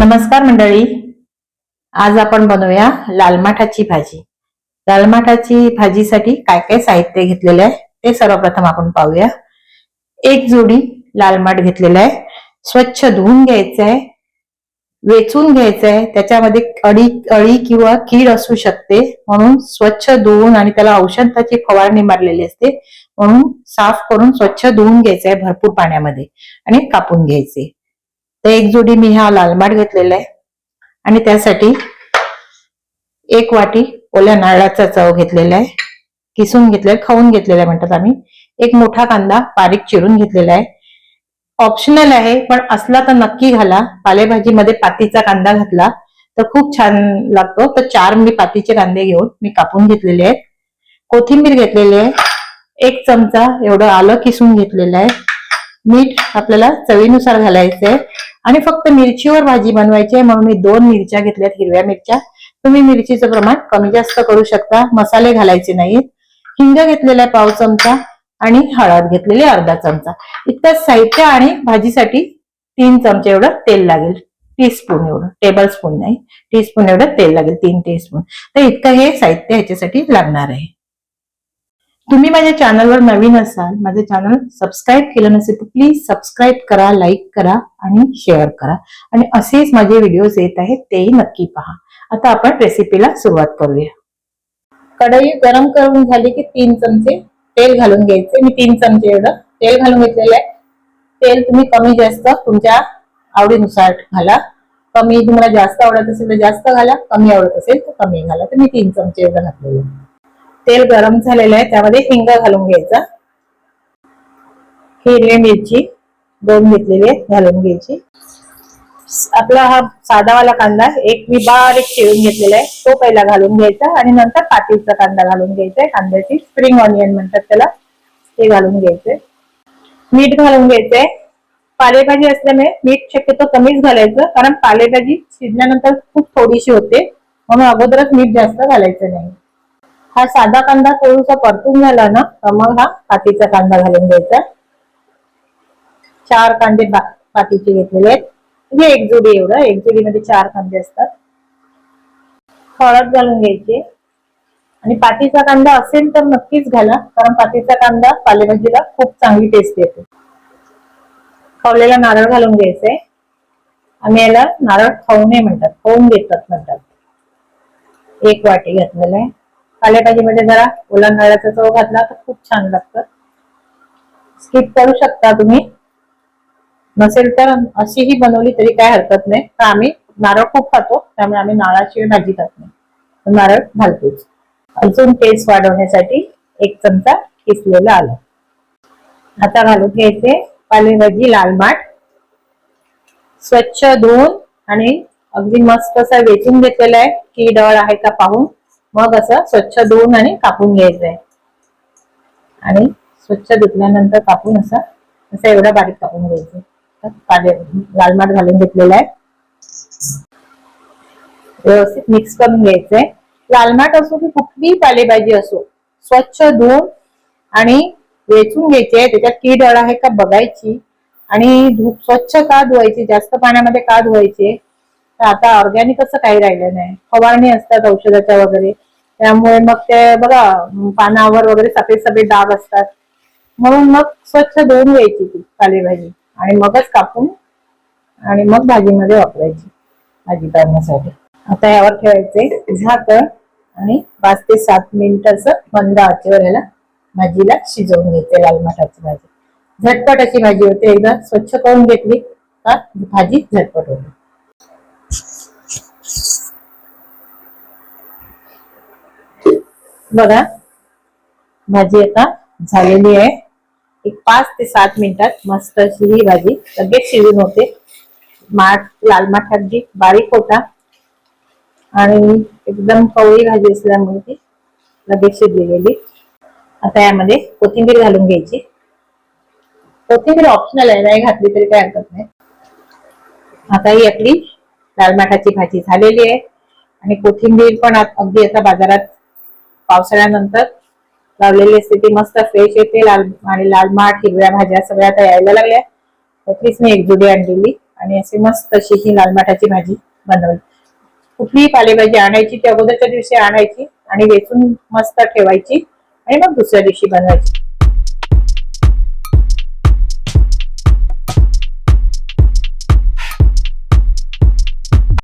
नमस्कार मंडळी. आज आपण बनवूया लालमाठाची भाजी. लालमाठाची भाजीसाठी काय काय साहित्य घेतलेले आहे ते सर्वप्रथम आपण पाहूया. एक जोडी लालमाठ घेतलेला आहे. स्वच्छ धुवून घ्यायचं आहे. वेचून घ्यायचं आहे. त्याच्यामध्ये अळी अळी किंवा कीड असू शकते. म्हणून स्वच्छ धुवून आणि त्याला औषधाची फवारणी मारलेली असते. म्हणून साफ करून स्वच्छ धुवून घ्यायचं आहे भरपूर पाण्यामध्ये आणि कापून घ्यायचे. तर एक जोडी मी हा लाल माठ घेतलेला आहे. आणि त्यासाठी एक वाटी ओल्या नारळाचा चव घेतलेला आहे. किसून घेतलेला खाऊन घेतलेला आहे म्हणतात आम्ही. एक मोठा कांदा बारीक चिरून घेतलेला आहे. ऑप्शनल आहे पण असला तर नक्की घाला. पालेभाजीमध्ये पातीचा कांदा घातला तर खूप छान लागतो. तर चार मी पातीचे कांदे घेऊन मी कापून घेतलेले आहेत. कोथिंबीर घेतलेली आहे. एक चमचा एवढं आलं किसून घेतलेलं आहे. मीठ आपल्याला चवीनुसार घालायचंय आणि फक्त मिरचीवर भाजी बनवायची आहे. म्हणून मी दोन मिरच्या घेतल्यात हिरव्या मिरच्या. तुम्ही मिरचीचं प्रमाण कमी जास्त करू शकता. मसाले घालायचे नाहीत. हिंग घेतलेला आहे पाव चमचा आणि हळद घेतलेली अर्धा चमचा. इतकं साहित्य आणि भाजीसाठी तीन चमचे एवढं तेल लागेल. टीस्पून एवढं. टेबल स्पून नाही. टीस्पून एवढं तेल लागेल. तीन टीस्पून. तर इतकं हे साहित्य ह्याच्यासाठी लागणार आहे. तुम्ही माझ्या चॅनलवर नवीन असाल माझं चॅनल सबस्क्राईब केलं नसेल तर प्लीज सबस्क्राईब करा लाईक करा आणि शेअर करा. आणि असेच माझे व्हिडिओज येत आहेत तेही नक्की पहा. आता आपण रेसिपीला सुरुवात करूया. कढई गरम करून झाली की तीन चमचे तेल घालून घ्यायचे. मी तीन चमचे एवढं तेल घालून घेतलेलं आहे. तेल तुम्ही कमी जास्त तुमच्या आवडीनुसार घाला. कमी तुम्हाला जास्त आवडत असेल तर जास्त घाला कमी आवडत असेल तर कमी घाला. तर मी तीन चमचे एवढं घातलेलं आहे. तेल गरम झालेलं आहे त्यामध्ये हिंग घालून घ्यायचा. हिरवी मिरची दोन घेतलेली आहे घालून घ्यायची. आपला हा साधावाला कांदा एक मी बारीक चिरून घेतलेला आहे तो पहिला घालून घ्यायचा आणि नंतर पातीचा कांदा घालून घ्यायचा कांद्याची स्प्रिंग ऑनियन म्हणतात त्याला ते घालून घ्यायचंय मीठ घालून घ्यायचंय. पालेभाजी असल्यामुळे मीठ शक्यतो कमीच घालायचं कारण पालेभाजी शिजल्यानंतर खूप थोडीशी होते म्हणून अगोदरच मीठ जास्त घालायचं नाही. हा साधा कांदा थोडासा परतून झाला ना मग हा पातीचा कांदा घालून घ्यायचा. चार कांदे पातीचे घेतलेले आहेत. म्हणजे एक जोडी एवढं एक जोडीमध्ये चार कांदे असतात. हळद घालून घ्यायचे. आणि पातीचा कांदा असेल तर नक्कीच घाला कारण पातीचा कांदा पालेभाजीला खूप चांगली टेस्ट येते. खवलेला नारळ घालून घ्यायचंय. आम्ही याला नारळ खाऊ नये म्हणतात खाऊन घेतात म्हणतात. एक वाटी घातलेला आहे. पालेभाजीमध्ये जरा ओला नारळाचा चव घातला तर खूप छान लागतं. स्किप करू शकता तुम्ही. नसेल तर अशीही बनवली तरी काय हरकत नाही. तर आम्ही नारळ खूप खातो त्यामुळे आम्ही नारळाची भाजी खात नाही. नारळ घालतोच. अजून टेस्ट वाढवण्यासाठी एक चमचा किसलेला आलं. आता घालून घ्यायचे पालेभाजी लाल माठ. स्वच्छ धुवून आणि अगदी मस्त असं वेचून घेतलेलं आहे. की डळ आहे का पाहून. मग असं स्वच्छ धुवून आणि कापून घ्यायचं आहे आणि स्वच्छ धुतल्यानंतर कापून असं असं एवढं बारीक कापून घ्यायचं. पाले लाल माठ घालून घेतलेलं आहे. व्यवस्थित मिक्स करून घ्यायचंय. लाल माठ असो की कुठलीही पालेभाजी असो स्वच्छ धुवून आणि वेचून घ्यायची आहे. त्याच्यात कीड अळ आहे का बघायची. आणि धु- स्वच्छ का धुवायची? जास्त पाण्यामध्ये का धुवायचे तर आता ऑर्गॅनिक असं काही राहिलं नाही. फवारणी असतात औषधाच्या वगैरे. त्यामुळे मग ते बघा पानावर वगैरे सफेद सफेद डाग असतात. म्हणून मग स्वच्छ धुवून घ्यायची ती पालेभाजी आणि मगच कापून आणि मग भाजीमध्ये वापरायची. भाजी करण्यासाठी. आता यावर ठेवायचे झाकण आणि पाच ते सात मिनिट असं मंद आचेवर याला भाजीला शिजवून घ्यायचे लाल मठाची भाजी. झटपट अशी भाजी होते. एकदा स्वच्छ करून घेतली का भाजी झटपट होते. बघा. भाजी आता झालेली आहे. एक पाच ते सात मिनिटात मस्त अशी ही भाजी लगेच शिजून होते. माठ लाल माठ अगदी बारीक होता. आणि एकदम कवळी भाजी असल्यामुळे ती लगेच शिजली गेली आता यामध्ये कोथिंबीर घालून घ्यायची. कोथिंबीर ऑप्शनल आहे नाही घातली तरी काय हरकत नाही. आता ही आपली लाल माठाची भाजी झालेली आहे. आणि कोथिंबीर पण अगदी आता बाजारात पावसाळ्यानंतर लावलेली असते. ती मस्त फ्रेश येते. लाल आणि लाल माठ हिरव्या भाज्या सगळ्या आता यायला लागल्या. त्यातलीच मी एक जुडी आणलेली आणि अशी मस्त अशी ही लाल माठाची भाजी बनवली. कुठलीही पालेभाजी आणायची ती अगोदरच्या दिवशी आणायची आणि वेचून मस्त ठेवायची आणि मग दुसऱ्या दिवशी बनवायची.